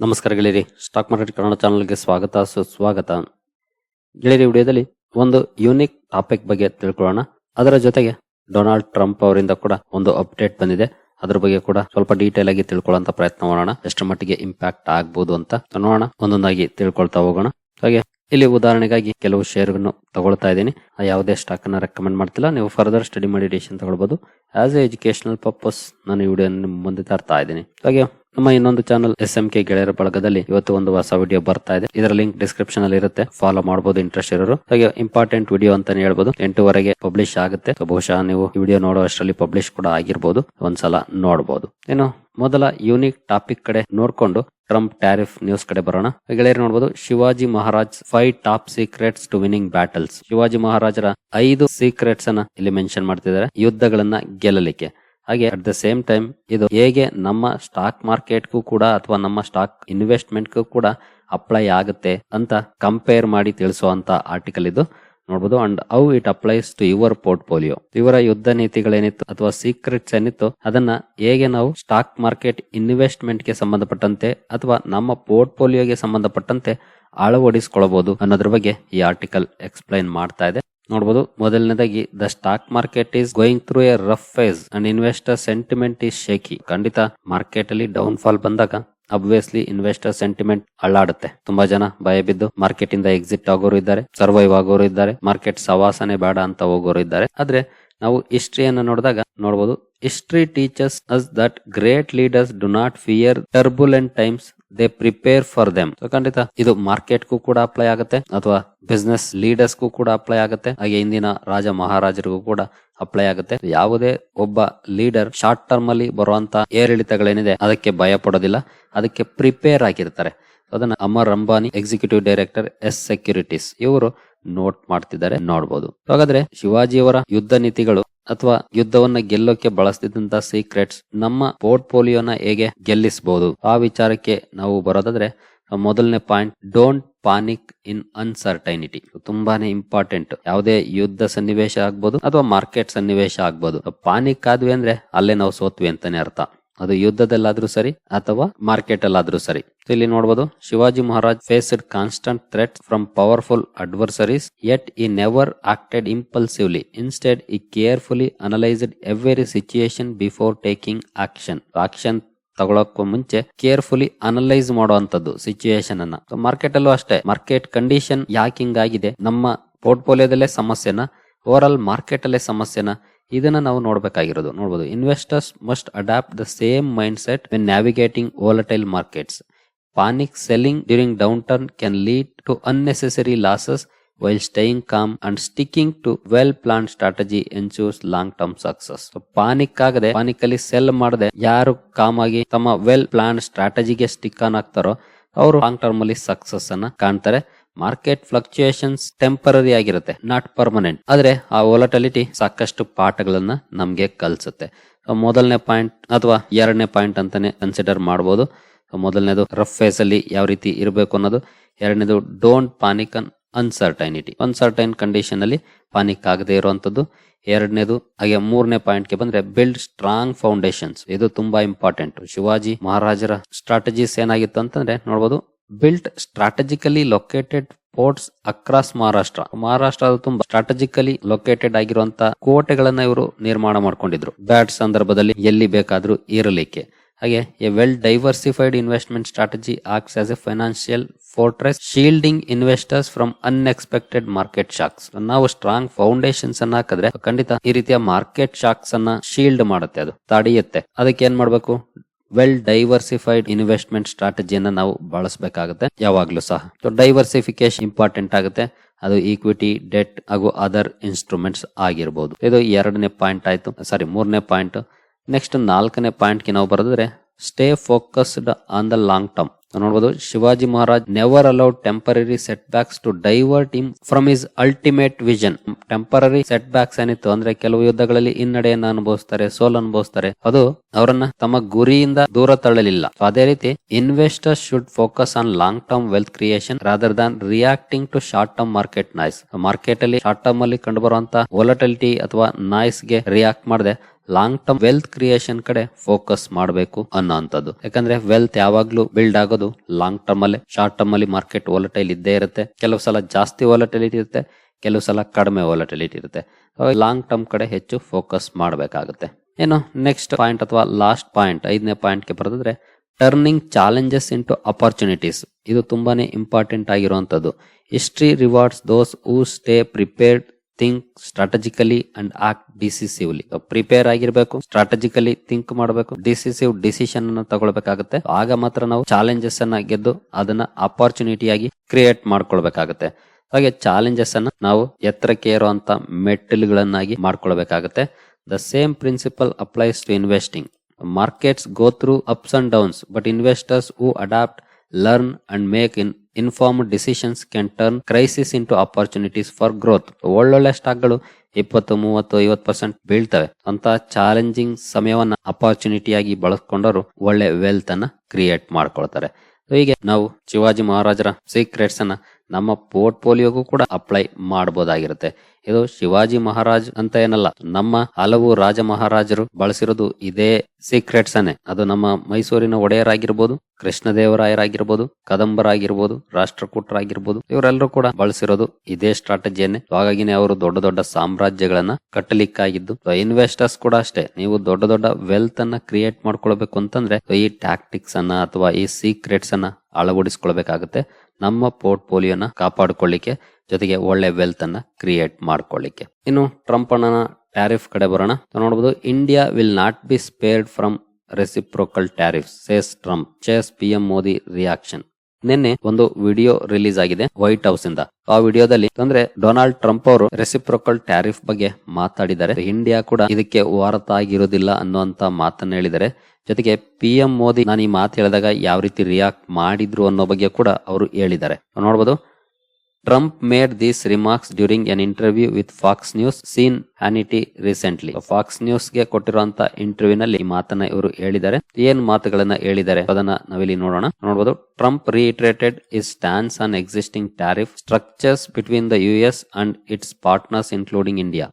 ನಮಸ್ಕಾರ ಗೆಳೆಯರಿ, stock market Kannada ಚಾನಲ್ಗೆ ಸ್ವಾಗತ, ಸುಸ್ವಾಗತ. ಗೆಳೆಯರಿ ವಿಡಿಯೋದಲ್ಲಿ ಒಂದು ಯೂನಿಕ್ ಟಾಪಿಕ್ ಬಗ್ಗೆ ತಿಳ್ಕೊಳ್ಳೋಣ. ಅದರ ಜೊತೆಗೆ ಡೊನಾಲ್ಡ್ ಟ್ರಂಪ್ ಅವರಿಂದ ಕೂಡ ಒಂದು ಅಪ್ಡೇಟ್ ಬಂದಿದೆ. ಅದ್ರ ಬಗ್ಗೆ ಕೂಡ ಸ್ವಲ್ಪ ಡೀಟೇಲ್ ಆಗಿ ತಿಳ್ಕೊಳ್ಳೋಂತ ಪ್ರಯತ್ನ ಮಾಡೋಣ. ಎಷ್ಟು ಮಟ್ಟಿಗೆ ಇಂಪ್ಯಾಕ್ಟ್ ಆಗ್ಬೋದು ಅಂತ ನೋಡೋಣ. ಒಂದೊಂದಾಗಿ ತಿಳ್ಕೊಳ್ತಾ ಹೋಗೋಣ. ಹಾಗೆ ಇಲ್ಲಿ ಉದಾಹರಣೆಗಾಗಿ ಕೆಲವು ಶೇರ್ಗಳನ್ನು ತಗೊಳ್ತಾ ಇದ್ದೀನಿ. ಯಾವುದೇ ಸ್ಟಾಕ್ ಅನ್ನ ರೆಕಮೆಂಡ್ ಮಾಡ್ತಿಲ್ಲ. ನೀವು ಫರ್ದರ್ ಸ್ಟಡಿ ಮಾಡಿ ಡಿಸಿಷನ್ ತಗೊಳ್ಬಹುದು ಆಸ್ ಎ ಎಜುಕೇಶನಲ್ ಪರ್ಪಸ್ ನಾನು ಈ ವಿಡಿಯೋ ಮುಂದೆ ತರ್ತಾ ಇದ್ದೀನಿ. ಹಾಗೆ ನಮ್ಮ ಇನ್ನೊಂದು ಚಾನಲ್ ಎಸ್ ಎಂ ಕೆ ಗೆಳೆಯರ ಬಳಗದಲ್ಲಿ ಇವತ್ತು ಒಂದು ಹೊಸ ವಿಡಿಯೋ ಬರ್ತಾ ಇದೆ. ಇದರ ಲಿಂಕ್ ಡಿಸ್ಕ್ರಿಪ್ಷನ್ ಅಲ್ಲಿ ಇರುತ್ತೆ. ಫಾಲೋ ಮಾಡಬಹುದು ಇಂಟ್ರೆಸ್ಟ್ ಇರೋರು. ಹಾಗೆ ಇಂಪಾರ್ಟೆಂಟ್ ವಿಡಿಯೋ ಅಂತಾನೆ ಹೇಳ್ಬಹುದು ಎಂಟುವರೆಗೆ ಪಬ್ಲಿಷ್ ಆಗುತ್ತೆ. ಬಹುಶಃ ನೀವು ಈ ವಿಡಿಯೋ ನೋಡುವಷ್ಟರಲ್ಲಿ ಪಬ್ಲಿಷ್ ಕೂಡ ಆಗಿರ್ಬೋದು. ಒಂದ್ಸಲ ನೋಡಬಹುದು ಏನು ಮೊದಲ ಯೂನಿಕ್ ಟಾಪಿಕ್ ಕಡೆ ನೋಡ್ಕೊಂಡು ಟ್ರಂಪ್ ಟ್ಯಾರಿಫ್ ನ್ಯೂಸ್ ಕಡೆ ಬರೋಣ. ಗೆಳೆಯರು ನೋಡಬಹುದು Shivaji Maharaj five top secrets to winning battles Shivaji ಮಹಾರಾಜರ ಐದು ಸೀಕ್ರೆಟ್ಸ್ ಅನ್ನ ಇಲ್ಲಿ ಮೆನ್ಷನ್ ಮಾಡ್ತಿದ್ದಾರೆ. ಯುದ್ಧಗಳನ್ನ ಗೆಲ್ಲಲಿಕ್ಕೆ. ಹಾಗೆ ಅಟ್ ದ ಸೇಮ್ ಟೈಮ್ ಇದು ಹೇಗೆ ನಮ್ಮ ಸ್ಟಾಕ್ ಮಾರ್ಕೆಟ್ಗೂ ಕೂಡ ಅಥವಾ ನಮ್ಮ ಸ್ಟಾಕ್ ಇನ್ವೆಸ್ಟ್ಮೆಂಟ್ಗೂ ಕೂಡ ಅಪ್ಲೈ ಆಗುತ್ತೆ ಅಂತ ಕಂಪೇರ್ ಮಾಡಿ ತಿಳಿಸುವಂತ ಆರ್ಟಿಕಲ್ ಇದು. ನೋಡಬಹುದು and how it applies to your portfolio ಇವರ ಯುದ್ಧ ನೀತಿಗಳೇನಿತ್ತು ಅಥವಾ ಸೀಕ್ರೆಟ್ಸ್ ಏನಿತ್ತು, ಅದನ್ನ ಹೇಗೆ ನಾವು ಸ್ಟಾಕ್ ಮಾರ್ಕೆಟ್ ಇನ್ವೆಸ್ಟ್ಮೆಂಟ್ಗೆ ಸಂಬಂಧಪಟ್ಟಂತೆ ಅಥವಾ ನಮ್ಮ ಪೋರ್ಟ್ಫೋಲಿಯೋಗೆ ಸಂಬಂಧಪಟ್ಟಂತೆ ಅಳವಡಿಸಿಕೊಳ್ಳಬಹುದು ಅನ್ನೋದ್ರ ಬಗ್ಗೆ ಈ ಆರ್ಟಿಕಲ್ ಎಕ್ಸ್ಪ್ಲೈನ್ ಮಾಡ್ತಾ ಇದೆ. ನೋಡಬಹುದು ಮೊದಲನೇದಾಗಿ, the stock market is going through a rough phase and investor sentiment is shaky. ಖಂಡಿತ ಮಾರ್ಕೆಟ್ ಅಲ್ಲಿ ಡೌನ್ ಫಾಲ್ ಬಂದಾಗ ಅಬ್ವಿಯಸ್ಲಿ ಇನ್ವೆಸ್ಟರ್ ಸೆಂಟಿಮೆಂಟ್ ಅಳ್ಳಾಡುತ್ತೆ ತುಂಬಾ ಜನ ಭಯ ಬಿದ್ದು ಮಾರ್ಕೆಟ್ ಇಂದ ಎಕ್ಸಿಟ್ ಆಗೋರು ಇದ್ದಾರೆ ಸರ್ವೈವ್ ಆಗೋರು ಇದ್ದಾರೆ, ಮಾರ್ಕೆಟ್ ಸವಾಸನೆ ಬೇಡ ಅಂತ ಹೋಗೋರು ಇದ್ದಾರೆ. ಆದ್ರೆ, ನಾವು ಹಿಸ್ಟ್ರಿಯನ್ನು ನೋಡಿದಾಗ ನೋಡಬಹುದು history teaches us that great leaders do not fear turbulent times they prepare for them ಖಂಡಿತ ಇದು ಮಾರ್ಕೆಟ್ಗೂ ಕೂಡ ಅಪ್ಲೈ ಆಗುತ್ತೆ, ಅಥವಾ ಬಿಸ್ನೆಸ್ ಲೀಡರ್ಸ್ಗೂ ಕೂಡ ಅಪ್ಲೈ ಆಗುತ್ತೆ, ಹಾಗೆ ಇಂದಿನ ರಾಜ ಮಹಾರಾಜರಿಗೂ ಕೂಡ ಅಪ್ಲೈ ಆಗುತ್ತೆ. ಯಾವುದೇ ಒಬ್ಬ ಲೀಡರ್ ಶಾರ್ಟ್ ಟರ್ಮ್ ಅಲ್ಲಿ ಬರುವಂತ ಏರಿಳಿತಗಳೇನಿದೆ, ಅದಕ್ಕೆ ಭಯ ಪಡೋದಿಲ್ಲ ಅದಕ್ಕೆ ಪ್ರಿಪೇರ್ ಆಗಿರ್ತಾರೆ. ಅದನ್ನ Amar Ambani executive director Yes Securities ಇವರು ನೋಟ್ ಮಾಡ್ತಿದ್ದಾರೆ ನೋಡಬಹುದು ಹಾಗಾದ್ರೆ ಶಿವಾಜಿಯವರ ಯುದ್ಧ ನೀತಿಗಳು ಅಥವಾ ಯುದ್ಧವನ್ನ ಗೆಲ್ಲೋಕೆ ಬಳಸ್ತಿದ್ದಂತ ಸೀಕ್ರೆಟ್ಸ್ ನಮ್ಮ ಪೋರ್ಟ್ಫೋಲಿಯೋನ ಹೇಗೆ ಗೆಲ್ಲಿಸಬಹುದು ಆ ವಿಚಾರಕ್ಕೆ ನಾವು ಬರೋದಾದ್ರೆ, ಮೊದಲನೇ point don't panic in uncertainty ತುಂಬಾನೇ ಇಂಪಾರ್ಟೆಂಟ್ ಯಾವುದೇ ಯುದ್ಧ ಸನ್ನಿವೇಶ ಆಗ್ಬೋದು ಅಥವಾ ಮಾರ್ಕೆಟ್ ಸನ್ನಿವೇಶ ಆಗ್ಬೋದು. ಪಾನಿಕ್ ಆದ್ವಿ ಅಂದ್ರೆ ಅಲ್ಲೇ ನಾವು ಸೋತ್ವಿ ಅಂತಾನೆ ಅರ್ಥ. ಅದು ಯುದ್ಧದಲ್ಲಾದ್ರೂ ಸರಿ ಅಥವಾ ಮಾರ್ಕೆಟ್ ಅಲ್ಲಾದ್ರೂ ಸರಿ ಇಲ್ಲಿ ನೋಡಬಹುದು Shivaji Maharaj faced constant threat from powerful adversaries yet he never acted impulsively instead he carefully analysed every situation before taking action action ತಗೊಳಕ್ಕೂ ಮುಂಚೆ ಕೇರ್ಫುಲಿ ಅನಲೈಸ್ ಮಾಡುವಂತದ್ದು ಸಿಚುಯೇಷನ್ ಅನ್ನ. ಮಾರ್ಕೆಟ್ ಅಲ್ಲೂ ಅಷ್ಟೇ. ಮಾರ್ಕೆಟ್ ಕಂಡೀಷನ್ ಯಾಕೆ ಹಿಂಗಾಗಿದೆ? ನಮ್ಮ ಪೋರ್ಟ್ಫೋಲಿಯೋದಲ್ಲೇ ಸಮಸ್ಯೆನ? ಓವರ್ ಆಲ್ ಮಾರ್ಕೆಟ್ ಅಲ್ಲೇ ಸಮಸ್ಯೆನ? ಇದನ್ನ ನಾವು ನೋಡಬೇಕಾಗಿರೋದು. ನೋಡಬಹುದು investors must adapt the same mind set when navigating volatile markets panic selling during down turn can lead to unnecessary losses while staying calm and sticking to well plan strategy ensures long term success panic ಆಗದೆ panic ಅಲ್ಲಿ sell ಮಾಡದೆ, ಯಾರು calm ಆಗಿ ತಮ್ಮ well plan ಸ್ಟ್ರಾಟಜಿಗೆ stick on ಆಗ್ತಾರೋ, ಅವರು long term ಅಲ್ಲಿ ಸಕ್ಸಸ್ ಅನ್ನ ಕಾಣ್ತಾರೆ. ಮಾರ್ಕೆಟ್ ಫ್ಲಕ್ಚುಯೇಷನ್ಸ್ ಟೆಂಪರರಿ ಆಗಿರುತ್ತೆ ನಾಟ್ ಪರ್ಮನೆಂಟ್ ಆದ್ರೆ ಆ ವೊಲಟಲಿಟಿ ಸಾಕಷ್ಟು ಪಾಠಗಳನ್ನ ನಮಗೆ ಕಲಿಸುತ್ತೆ. ಮೊದಲನೇ ಪಾಯಿಂಟ್ ಅಥವಾ ಎರಡನೇ ಪಾಯಿಂಟ್ ಅಂತಾನೆ ಕನ್ಸಿಡರ್ ಮಾಡಬಹುದು ಮೊದಲನೇದು ರಫ್ ಫೇಸ್ ಅಲ್ಲಿ ಯಾವ ರೀತಿ ಇರಬೇಕು ಅನ್ನೋದು, ಎರಡನೇದು don't panic on uncertainty uncertain condition ಅಲ್ಲಿ ಪಾನಿಕ್ ಆಗದೆ ಇರುವಂತದ್ದು. ಎರಡನೇದು, ಹಾಗೆ ಮೂರನೇ ಪಾಯಿಂಟ್ಗೆ ಬಂದ್ರೆ ಬಿಲ್ಡ್ ಸ್ಟ್ರಾಂಗ್ ಫೌಂಡೇಶನ್ಸ್ ಇದು ತುಂಬಾ ಇಂಪಾರ್ಟೆಂಟ್ ಶಿವಾಜಿ ಮಹಾರಾಜರ ಸ್ಟ್ರಾಟಜೀಸ್ ಏನಾಗಿತ್ತು ಅಂತಂದ್ರೆ ನೋಡಬಹುದು built strategically located ports across Maharashtra ಮಹಾರಾಷ್ಟ್ರದ ತುಂಬಾ ಸ್ಟ್ರಾಟಜಿಕಲಿ ಲೊಕೇಟೆಡ್ ಆಗಿರುವಂತಹ ಕೋಟೆಗಳನ್ನ ಇವರು ನಿರ್ಮಾಣ ಮಾಡ್ಕೊಂಡಿದ್ರು. ಬ್ಯಾಟ್ ಸಂದರ್ಭದಲ್ಲಿ ಎಲ್ಲಿ ಬೇಕಾದ್ರೂ ಇರಲಿಕ್ಕೆ ಹಾಗೆ a well diversified investment strategy acts as a financial fortress shielding investors from unexpected market shocks ನಾವು ಸ್ಟ್ರಾಂಗ್ ಫೌಂಡೇಶನ್ಸ್ ಅನ್ನ ಹಾಕಿದ್ರೆ ಖಂಡಿತ ಈ ರೀತಿಯ ಮಾರ್ಕೆಟ್ ಶಾಕ್ಸ್ ಅನ್ನ ಶೀಲ್ಡ್ ಮಾಡುತ್ತೆ ಅದು, ತಡೆಯುತ್ತೆ. ಅದಕ್ಕೆ ಏನ್ ಮಾಡ್ಬೇಕು? ವೆಲ್ ಡೈವರ್ಸಿಫೈಡ್ ಇನ್ವೆಸ್ಟ್ಮೆಂಟ್ ಸ್ಟ್ರಾಟಜಿಯನ್ನು ನಾವು ಬಳಸಬೇಕಾಗುತ್ತೆ. ಯಾವಾಗ್ಲೂ ಸಹ. ಡೈವರ್ಸಿಫಿಕೇಶನ್ ಇಂಪಾರ್ಟೆಂಟ್ ಆಗುತ್ತೆ. ಅದು ಈಕ್ವಿಟಿ ಡೆಟ್ ಹಾಗೂ ಅದರ್ ಇನ್ಸ್ಟ್ರೂಮೆಂಟ್ಸ್ ಆಗಿರ್ಬೋದು. ಇದು ಎರಡನೇ ಪಾಯಿಂಟ್ ಆಯ್ತು. ಸಾರಿ ಮೂರನೇ ಪಾಯಿಂಟ್ ನೆಕ್ಸ್ಟ್ ನಾಲ್ಕನೇ ಪಾಯಿಂಟ್ಗೆ ನಾವು ಬರೆದ್ರೆ stay focused on the long term ನೋಡಬಹುದು Shivaji Maharaj never allowed temporary setbacks to divert him from his ultimate vision temporary setbacks ಏನಿತ್ತು ಅಂದ್ರೆ ಕೆಲವು ಯುದ್ಧಗಳಲ್ಲಿ ಹಿನ್ನಡೆಯನ್ನ ಅನುಭವಿಸ್ತಾರೆ, ಸೋಲ್ ಅನುಭವಿಸ್ತಾರೆ. ಅದು ಅವರನ್ನ ತಮ್ಮ ಗುರಿಯಿಂದ ದೂರ ತಳ್ಳಲಿಲ್ಲ. ಅದೇ ರೀತಿ investors should focus on long term wealth creation rather than reacting to short term market noise market ಅಲ್ಲಿ ಶಾರ್ಟ್ ಟರ್ಮ್ ಅಲ್ಲಿ ಕಂಡು ಬರುವಂತ ವೊಲಟಿಲಿಟಿ ಅಥವಾ ನಾಯ್ಸ್ಗೆ ರಿಯಾಕ್ಟ್ ಮಾಡದೆ. ಲಾಂಗ್ ಟರ್ಮ್ ವೆಲ್ತ್ ಕ್ರಿಯೇಷನ್ ಕಡೆ ಫೋಕಸ್ ಮಾಡಬೇಕು ಅನ್ನೋಂಥದ್ದು ಯಾಕಂದ್ರೆ ವೆಲ್ತ್ ಯಾವಾಗ್ಲೂ ಬಿಲ್ಡ್ ಆಗೋದು ಲಾಂಗ್ ಟರ್ಮ್ ಅಲ್ಲಿ. ಶಾರ್ಟ್ ಟರ್ಮ್ ಅಲ್ಲಿ ಮಾರ್ಕೆಟ್ ವಾಲಟೈಲ್ ಇದ್ದೇ ಇರುತ್ತೆ. ಕೆಲವು ಸಲ ಜಾಸ್ತಿ ವಾಲಟೈಲಿಟಿ ಇರುತ್ತೆ, ಕೆಲವು ಸಲ ಕಡಿಮೆ ವಾಲಟಿಲಿಟಿ ಇರುತ್ತೆ. ಲಾಂಗ್ ಟರ್ಮ್ ಕಡೆ ಹೆಚ್ಚು ಫೋಕಸ್ ಮಾಡಬೇಕಾಗುತ್ತೆ. ಏನು ನೆಕ್ಸ್ಟ್ ಪಾಯಿಂಟ್ ಅಥವಾ ಲಾಸ್ಟ್ ಪಾಯಿಂಟ್ ಐದನೇ ಪಾಯಿಂಟ್ಗೆ ಬರೆದ್ರೆ ಟರ್ನಿಂಗ್ ಚಾಲೆಂಜಸ್ ಇಂಟು ಅಪರ್ಚುನಿಟೀಸ್ ಇದು ತುಂಬಾನೇ ಇಂಪಾರ್ಟೆಂಟ್ ಆಗಿರುವಂತದ್ದು history rewards those who stay prepared think strategically and act decisively prepare ಆಗಿರ್ಬೇಕು ಸ್ಟ್ರಾಟಜಿಕಲಿ ಥಿಂಕ್ ಮಾಡಬೇಕು ಡಿಸಿಸಿವ್ ಡಿಸಿಷನ್ ಅನ್ನು ತಗೊಳ್ಬೇಕಾಗುತ್ತೆ. ಆಗ ಮಾತ್ರ ನಾವು ಚಾಲೆಂಜಸ್ ಅನ್ನ ಗೆದ್ದು ಅದನ್ನ ಅಪಾರ್ಚುನಿಟಿಯಾಗಿ ಕ್ರಿಯೇಟ್ ಮಾಡ್ಕೊಳ್ಬೇಕಾಗುತ್ತೆ. ಹಾಗೆ ಚಾಲೆಂಜಸ್ ಅನ್ನ ನಾವು ಎತ್ತರಕ್ಕೆ ಏರುವಂತ ಮೆಟ್ಟಿಲುಗಳನ್ನಾಗಿ ಮಾಡ್ಕೊಳ್ಬೇಕಾಗುತ್ತೆ. The same principle applies to investing markets go through ups and downs but investors who adapt learn and make in informed decisions can turn crisis into opportunities for growth ಒಳ್ಳೊಳ್ಳೆ ಸ್ಟಾಕ್ಗಳು ಇಪ್ಪತ್ತು, ಮೂವತ್ತು, ಐವತ್ತು ಪರ್ಸೆಂಟ್ ಬೀಳ್ತವೆ. ಅಂತ ಚಾಲೆಂಜಿಂಗ್ ಸಮಯವನ್ನ ಅಪರ್ಚುನಿಟಿಯಾಗಿ ಬಳಸ್ಕೊಂಡವರು ಒಳ್ಳೆ wealth ಅನ್ನ ಕ್ರಿಯೇಟ್ ಮಾಡ್ಕೊಳ್ತಾರೆ. ಹೀಗೆ ನಾವು ಶಿವಾಜಿ ಮಹಾರಾಜರ ಸೀಕ್ರೆಟ್ಸ್ ಅನ್ನ ನಮ್ಮ ಪೋರ್ಟ್ಫೋಲಿಯೋಗೂ ಕೂಡ ಅಪ್ಲೈ ಮಾಡಬಹುದಾಗಿರುತ್ತೆ ಇದು ಶಿವಾಜಿ ಮಹಾರಾಜ್ ಅಂತ ಏನಲ್ಲ, ನಮ್ಮ ಹಲವು ರಾಜ ಮಹಾರಾಜರು ಬಳಸಿರೋದು ಇದೇ ಸೀಕ್ರೆಟ್ಸ್ ಅನ್ನೇ. ಅದು ನಮ್ಮ ಮೈಸೂರಿನ ಒಡೆಯರಾಗಿರ್ಬೋದು, ಕೃಷ್ಣದೇವರಾಯರಾಗಿರ್ಬೋದು, ಕದಂಬರಾಗಿರ್ಬೋದು, ರಾಷ್ಟ್ರಕೂಟರಾಗಿರ್ಬೋದು, ಇವರೆಲ್ಲರೂ ಕೂಡ ಬಳಸಿರೋದು ಇದೇ ಸ್ಟ್ರಾಟಜಿಯನ್ನೇ ಹಾಗಾಗಿನೇ ಅವರು ದೊಡ್ಡ ದೊಡ್ಡ ಸಾಮ್ರಾಜ್ಯಗಳನ್ನ ಕಟ್ಟಲಿಕ್ಕಾಗಿದ್ದು ಇನ್ವೆಸ್ಟರ್ಸ್ ಕೂಡ ಅಷ್ಟೇ. ನೀವು ದೊಡ್ಡ ದೊಡ್ಡ ವೆಲ್ತ್ ಅನ್ನ ಕ್ರಿಯೇಟ್ ಮಾಡ್ಕೊಳ್ಬೇಕು ಅಂತಂದ್ರೆ ಈ ಟ್ಯಾಕ್ಟಿಕ್ಸ್ ಅನ್ನ ಅಥವಾ ಈ ಸೀಕ್ರೆಟ್ಸ್ ಅನ್ನ ಅಳವಡಿಸ್ಕೊಳ್ಬೇಕಾಗುತ್ತೆ. ನಮ್ಮ ಪೋರ್ಟ್ಫೋಲಿಯೋನ ಕಾಪಾಡಿಕೊಳ್ಳಿಕ್ಕೆ, ಜೊತೆಗೆ ಒಳ್ಳೆ ವೆಲ್ತ್ ಅನ್ನ ಕ್ರಿಯೇಟ್ ಮಾಡ್ಕೊಳ್ಳಿಕ್ಕೆ. ಇನ್ನು ಟ್ರಂಪ್ ಅಣ್ಣನ ಟ್ಯಾರಿಫ್ ಕಡೆ ಬರೋಣ. ನೋಡಬಹುದು India will not be spared from reciprocal tariff says Trump chase P Modi reaction ನಿನ್ನೆ ಒಂದು ವಿಡಿಯೋ ರಿಲೀಸ್ ಆಗಿದೆ ವೈಟ್ ಹೌಸ್ ಇಂದ ಆ ವಿಡಿಯೋದಲ್ಲಿ ಅಂದ್ರೆ ಡೊನಾಲ್ಡ್ ಟ್ರಂಪ್ ಅವರು ರೆಸಿಪ್ರೋಕಲ್ ಟ್ಯಾರಿಫ್ ಬಗ್ಗೆ ಮಾತಾಡಿದ್ದಾರೆ. ಇಂಡಿಯಾ ಕೂಡ ಇದಕ್ಕೆ ಹೊರತಾಗಿರೋದಿಲ್ಲ ಅನ್ನುವಂತ ಮಾತನ್ನ ಹೇಳಿದ್ದಾರೆ. ಜೊತೆಗೆ ಪಿ ಎಂ ಮೋದಿ ನಾನು ಈ ಮಾತು ಹೇಳಿದಾಗ ಯಾವ ರೀತಿ ರಿಯಾಕ್ಟ್ ಮಾಡಿದ್ರು ಅನ್ನೋ ಬಗ್ಗೆ ಕೂಡ ಅವರು ಹೇಳಿದ್ದಾರೆ. ನೋಡಬಹುದು Trump made these remarks during an interview with Fox News Sean Hannity recently Fox ನ್ಯೂಸ್ಗೆ ಕೊಟ್ಟಿರುವಂತ ಇಂಟರ್ವ್ಯೂ ನಲ್ಲಿ ಮಾತನ್ನ ಇವರು ಹೇಳಿದ್ದಾರೆ. ಏನ್ ಮಾತುಗಳನ್ನ ಹೇಳಿದ್ದಾರೆ ಅದನ್ನ ನಾವಿಲ್ಲಿ ನೋಡೋಣ. ನೋಡಬಹುದು Trump reiterated his stance on existing tariff structures between the U S and its partners including India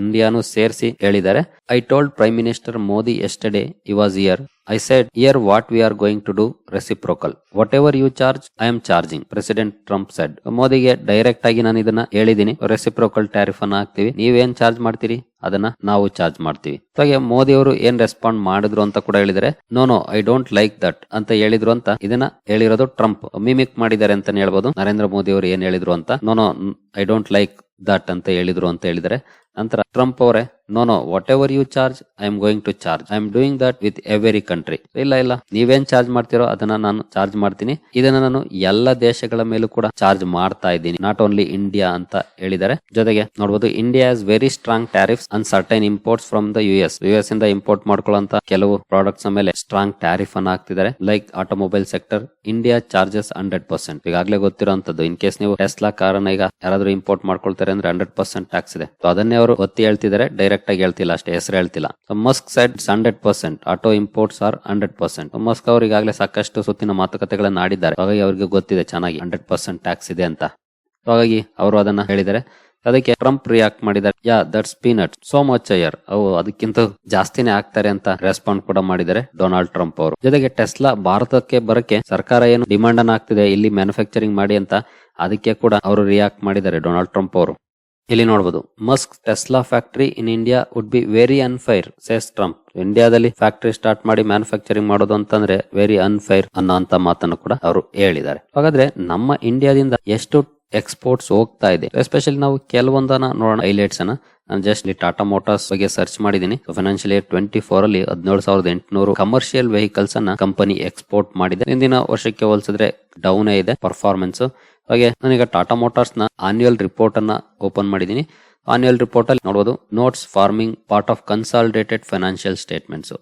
ಇಂಡಿಯಾನು ಸೇರಿಸಿ ಹೇಳಿದ್ದಾರೆ. I told Prime Minister Modi yesterday he was here I said here what we are going to do reciprocal whatever you charge I am charging President Trump said ಮೋದಿಗೆ direct ಆಗಿ ನಾನು ಇದನ್ನ ಹೇಳಿದೀನಿ reciprocal tariff ಅನ್ನ ಹಾಕ್ತಿವಿ. ನೀವೇನ್ charge ಮಾಡ್ತೀರಿ? ಅದನ್ನ ನಾವು ಚಾರ್ಜ್ ಮಾಡ್ತೀವಿ. ಹಾಗೆ ಮೋದಿ ಅವರು ಏನ್ ರೆಸ್ಪಾಂಡ್ ಮಾಡಿದ್ರು ಅಂತ ಕೂಡ ಹೇಳಿದರೆ no no I don't like that ಅಂತ ಹೇಳಿದ್ರು ಅಂತ ಇದನ್ನ ಹೇಳಿರೋದು ಟ್ರಂಪ್ ಮಿಮಿಕ್ ಮಾಡಿದ್ದಾರೆ ಅಂತ ಹೇಳ್ಬೋದು. ನರೇಂದ್ರ ಮೋದಿ ಅವರು ಏನ್ ಹೇಳಿದ್ರು ಅಂತ no no I don't like that ಅಂತ ಹೇಳಿದ್ರು ಅಂತ ಹೇಳಿದರೆ ನಂತರ ಟ್ರಂಪ್ ಅವರೇ no no whatever you charge I am going to charge I am doing that with every country ಇಲ್ಲ ಇಲ್ಲ. ನೀವೇನ್ ಚಾರ್ಜ್ ಮಾಡ್ತೀರೋ ಅದನ್ನ ನಾನು ಚಾರ್ಜ್ ಮಾಡ್ತೀನಿ. ಇದನ್ನ ನಾನು ಎಲ್ಲ ದೇಶಗಳ ಮೇಲೂ ಕೂಡ ಚಾರ್ಜ್ ಮಾಡ್ತಾ ಇದ್ದೀನಿ. ನಾಟ್ ಓನ್ಲಿ ಇಂಡಿಯಾ ಅಂತ ಹೇಳಿದ್ದಾರೆ ಜೊತೆಗೆ ನೋಡಬಹುದು India is very strong tariffs and certain imports from the U S U S ಇಂದ ಇಂಪೋರ್ಟ್ ಮಾಡ್ಕೊಳ್ಳುವಂತ ಕೆಲವು ಪ್ರಾಡಕ್ಟ್ಸ್ ಮೇಲೆ ಸ್ಟ್ರಾಂಗ್ ಟ್ಯಾರಿಫ್ ಅನ್ನ ಹಾಕ್ತಿದ್ದಾರೆ. Like automobile sector India charges hundred percent ಈಗಾಗಲೇ ಗೊತ್ತಿರೋಂಥದ್ದು. ಇನ್ ಕೇಸ್ ನೀವು ಟೆಸ್ಲಾ ಕಾರನ್ನ ಈಗ ಯಾರಾದ್ರೂ ಇಂಪೋರ್ಟ್ ಮಾಡ್ಕೊಳ್ತಾರೆ ಅಂದ್ರೆ ಹಂಡ್ರೆಡ್ ಪರ್ಸೆಂಟ್ ಟ್ಯಾಕ್ಸ್ ಇದೆ. ಅದನ್ನೇ ಅವರು ಒತ್ತಿ ಹೇಳ್ತಿದ್ದಾರೆ ಡೈರೆಕ್ಟ್ ಆಗಿ ಹೇಳ್ತಿಲ್ಲ ಅಷ್ಟೇ, ಹೆಸರು ಹೇಳ್ತಿಲ್ಲ. Musk said hundred percent auto imports are hundred percent Musk ಅವರು ಈಗಾಗಲೇ ಸಾಕಷ್ಟು ಸುತ್ತಿನ ಮಾತುಕತೆಗಳನ್ನು ಆಡಿದ್ದಾರೆ. ಹಾಗಾಗಿ ಅವರಿಗೆ ಗೊತ್ತಿದೆ ಚೆನ್ನಾಗಿ ಹಂಡ್ರೆಡ್ ಪರ್ಸೆಂಟ್ ಟ್ಯಾಕ್ಸ್ ಇದೆ ಅಂತ. ಹಾಗಾಗಿ ಅವರು ಅದನ್ನ ಹೇಳಿದ್ದಾರೆ. ಅದಕ್ಕೆ ಟ್ರಂಪ್ ರಿಯಾಕ್ಟ್ ಮಾಡಿದ್ದಾರೆ. Yeah that's peanut so much higher. ಅವು ಅದಕ್ಕಿಂತ ಜಾಸ್ತಿನೇ ಆಗ್ತಾರೆ ಅಂತ ರೆಸ್ಪಾಂಡ್ ಕೂಡ ಮಾಡಿದ್ದಾರೆ ಡೊನಾಲ್ಡ್ ಟ್ರಂಪ್ ಅವರು. ಜೊತೆಗೆ ಟೆಸ್ಲಾ ಭಾರತಕ್ಕೆ ಬರಕ್ಕೆ ಸರ್ಕಾರ ಏನು ಡಿಮಾಂಡ್ ಅನ್ನ ಆಗ್ತಿದೆ ಇಲ್ಲಿ ಮ್ಯಾನುಫ್ಯಾಕ್ಚರಿಂಗ್ ಮಾಡಿ ಅಂತ, ಅದಕ್ಕೆ ಕೂಡ ಅವರು ರಿಯಾಕ್ಟ್ ಮಾಡಿದ್ದಾರೆ ಡೊನಾಲ್ಡ್ ಟ್ರಂಪ್ ಅವರು. ಇಲ್ಲಿ ನೋಡಬಹುದು Musk Tesla factory in India would be very unfair says Trump ಇಂಡಿಯಾದಲ್ಲಿ ಫ್ಯಾಕ್ಟರಿ ಸ್ಟಾರ್ಟ್ ಮಾಡಿ ಮ್ಯಾನುಫ್ಯಾಕ್ಚರಿಂಗ್ ಮಾಡೋದು ಅಂತಂದ್ರೆ ವೆರಿ ಅನ್ಫೈರ್ ಅನ್ನೋ ಅಂತ ಮಾತನ್ನು ಕೂಡ ಅವರು ಹೇಳಿದ್ದಾರೆ. ಹಾಗಾದ್ರೆ ನಮ್ಮ ಇಂಡಿಯಾದಿಂದ ಎಷ್ಟು ಎಕ್ಸ್ಪೋರ್ಟ್ಸ್ ಹೋಗ್ತಾ ಇದೆ. ಎಸ್ಪೆಷಲಿ ನಾವು ಕೆಲವೊಂದನ್ನ ನೋಡೋಣ ಹೈಲೈಟ್ಸ್ ಅನ್ನ. ನಾನು ಜಸ್ಟ್ ಇಲ್ಲಿ ಟಾಟಾ ಮೋಟಾರ್ಸ್ ಬಗ್ಗೆ ಸರ್ಚ್ ಮಾಡಿದೀನಿ. ಫೈನಾನ್ಷಿಯಲ್ ಇಯರ್ ಟ್ವೆಂಟಿ ಫೋರ್ ಅಲ್ಲಿ ಹದಿನೇಳು ಸಾವಿರದ ಎಂಟುನೂರು ಕಮರ್ಷಿಯಲ್ ವೆಹಿಕಲ್ಸ್ ಅನ್ನ ಕಂಪನಿ ಎಕ್ಸ್ಪೋರ್ಟ್ ಮಾಡಿದೆ. ಹಿಂದಿನ ವರ್ಷಕ್ಕೆ ಹೋಲಿಸಿದ್ರೆ ಡೌನ್ ಇದೆ ಪರ್ಫಾರ್ಮೆನ್ಸ್ ಹಾಗೆ ನಾನೀಗ ಟಾಟಾ ಮೋಟಾರ್ಸ್ನ ಆನ್ಯುವಲ್ ರಿಪೋರ್ಟ್ ಅನ್ನ ಓಪನ್ ಮಾಡಿದೀನಿ. ಆನ್ಯುವಲ್ ರಿಪೋರ್ಟ್ ಅಲ್ಲಿ ನೋಡಬಹುದು notes forming part of consolidated financial statements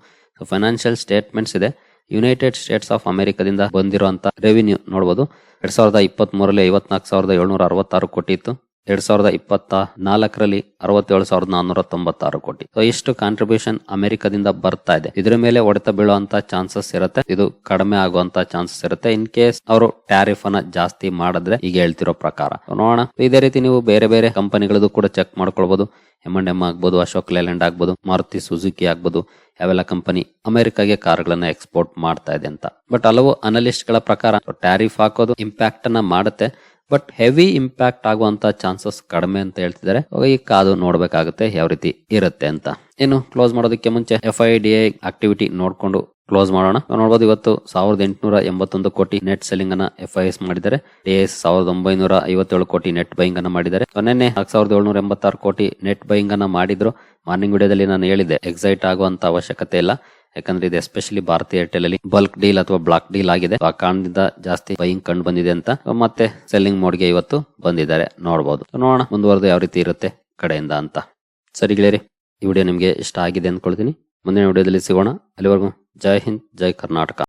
financial statements ಇದೆ. ಯುನೈಟೆಡ್ ಸ್ಟೇಟ್ಸ್ ಆಫ್ ಅಮೆರಿಕದಿಂದ ಬಂದಿರುವಂತಹ ರೆವಿನ್ಯೂ ನೋಡಬಹುದು ಎರಡ್ ಸಾವಿರದ ಇಪ್ಪತ್ತ್ ಮೂರಲ್ಲಿ ಐವತ್ನಾಲ್ಕು ಸಾವಿರದ ಏಳ್ನೂರ ಅರವತ್ತಾರು ಕೋಟಿ ಇತ್ತು. ಎರಡ್ ಸಾವಿರದ ಇಪ್ಪತ್ತ ನಾಲ್ಕರಲ್ಲಿ ಅರವತ್ತೇಳು ಸಾವಿರದ ನಾನ್ನೂರ ತೊಂಬತ್ತಾರು ಕೋಟಿ. ಸೊ ಇಷ್ಟು ಕಾಂಟ್ರಿಬ್ಯೂಷನ್ ಅಮೆರಿಕದಿಂದ ಬರ್ತಾ ಇದೆ. ಇದರ ಮೇಲೆ ಹೊಡೆತ ಬೀಳುವಂತ ಚಾನ್ಸಸ್ ಇರುತ್ತೆ. ಇದು ಕಡಿಮೆ ಆಗುವಂತ ಚಾನ್ಸಸ್ ಇರುತ್ತೆ. ಇನ್ ಕೇಸ್ ಅವರು ಟ್ಯಾರಿಫ್ ಅನ್ನ ಜಾಸ್ತಿ ಮಾಡಿದ್ರೆ, ಈಗ ಹೇಳ್ತಿರೋ ಪ್ರಕಾರ. ನೋಡೋಣ. ಇದೇ ರೀತಿ ನೀವು ಬೇರೆ ಬೇರೆ ಕಂಪನಿಗಳದ್ದು ಕೂಡ ಚೆಕ್ ಮಾಡ್ಕೊಳ್ಬಹುದು ಎಂ ಅಂಡ್ ಎಂ ಆಗ್ಬೋದು ಅಶೋಕ್ ಲೇಲ್ಯಾಂಡ್ ಆಗ್ಬೋದು, ಮಾರುತಿ ಸುಜುಕಿ ಆಗ್ಬೋದು, ಯಾವೆಲ್ಲ ಕಂಪನಿ ಅಮೆರಿಕಾಗೆ ಕಾರ್ಗಳನ್ನ ಎಕ್ಸ್ಪೋರ್ಟ್ ಮಾಡ್ತಾ ಇದೆ ಅಂತ. ಬಟ್ ಹಲವು ಅನಲಿಸ್ಟ್ಗಳ ಪ್ರಕಾರ ಟ್ಯಾರಿಫ್ ಹಾಕೋದು ಇಂಪ್ಯಾಕ್ಟ್ ಅನ್ನ ಮಾಡುತ್ತೆ. ಬಟ್ ಹೆವಿ ಇಂಪ್ಯಾಕ್ಟ್ ಆಗುವಂತ ಚಾನ್ಸಸ್ ಕಡಿಮೆ ಅಂತ ಹೇಳ್ತಿದ್ದಾರೆ. ಈ ಕಾದು ನೋಡ್ಬೇಕಾಗುತ್ತೆ ಯಾವ ರೀತಿ ಇರುತ್ತೆ ಅಂತ. ಏನು ಕ್ಲೋಸ್ ಮಾಡೋದಕ್ಕೆ ಮುಂಚೆ F I D I activity ನೋಡ್ಕೊಂಡು ಕ್ಲೋಸ್ ಮಾಡೋಣ. ನೋಡಬಹುದು ಇವತ್ತು ಸಾವಿರದ ಎಂಟುನೂರ ಎಂಬತ್ತೊಂದು ಕೋಟಿ ನೆಟ್ ಸೆಲ್ಲಿಂಗ್ ಅನ್ನ ಎಫ್ ಐ ಎಸ್ ಮಾಡಿದ್ದಾರೆ. ಡಿ ಎಸ್ ಸಾವಿರದ ಒಂಬೈನೂರ ಐವತ್ತೇಳು ಕೋಟಿ ನೆಟ್ ಬೈಂಗ್ ಅನ್ನ ಮಾಡಿದ್ದಾರೆ. ನಿನ್ನೆ ನಾಲ್ಕು ಸಾವಿರದ ಏಳ್ನೂರ ಎಂಬತ್ತಾರು ಕೋಟಿ ನೆಟ್ ಬೈಯಿಂಗ್ ಅನ್ನ ಮಾಡಿದ್ರು. ಮಾರ್ನಿಂಗ್ ವಿಡಿಯೋದಲ್ಲಿ ನಾನು ಹೇಳಿದ್ದೆ ಎಕ್ಸೈಟ್ ಆಗುವಂತ ಅವಶ್ಯಕತೆ ಇಲ್ಲ. ಯಾಕಂದ್ರೆ ಇದು ಎಸ್ಪೆಷಲಿ ಭಾರತಿ ಏರ್ಟೆಲ್ ಅಲ್ಲಿ ಬಲ್ಕ್ ಡೀಲ್ ಅಥವಾ ಬ್ಲಾಕ್ ಡೀಲ್ ಆಗಿದೆ. ಆ ಕಾರಣದಿಂದ ಜಾಸ್ತಿ ಬೈಯಿಂಗ್ ಕಂಡು ಬಂದಿದೆ ಅಂತ ಮತ್ತೆ ಸೆಲ್ಲಿಂಗ್ ಮೋಡ್ಗೆ ಇವತ್ತು ಬಂದಿದ್ದಾರೆ. ನೋಡಬಹುದು ನೋಡೋಣ ಮುಂದುವರೆದು ಯಾವ ರೀತಿ ಇರುತ್ತೆ ಕಡೆಯಿಂದ ಅಂತ. ಸರಿ ಗೆಳೆಯರಿ, ಈ ವಿಡಿಯೋ ನಿಮಗೆ ಇಷ್ಟ ಆಗಿದೆ ಅಂದ್ಕೊಳ್ತೀನಿ. ಮುಂದಿನ ವಿಡಿಯೋದಲ್ಲಿ ಸಿಗೋಣ. ಅಲ್ಲಿವರೆಗೂ ಜೈ ಹಿಂದ್, ಜೈ ಕರ್ನಾಟಕ.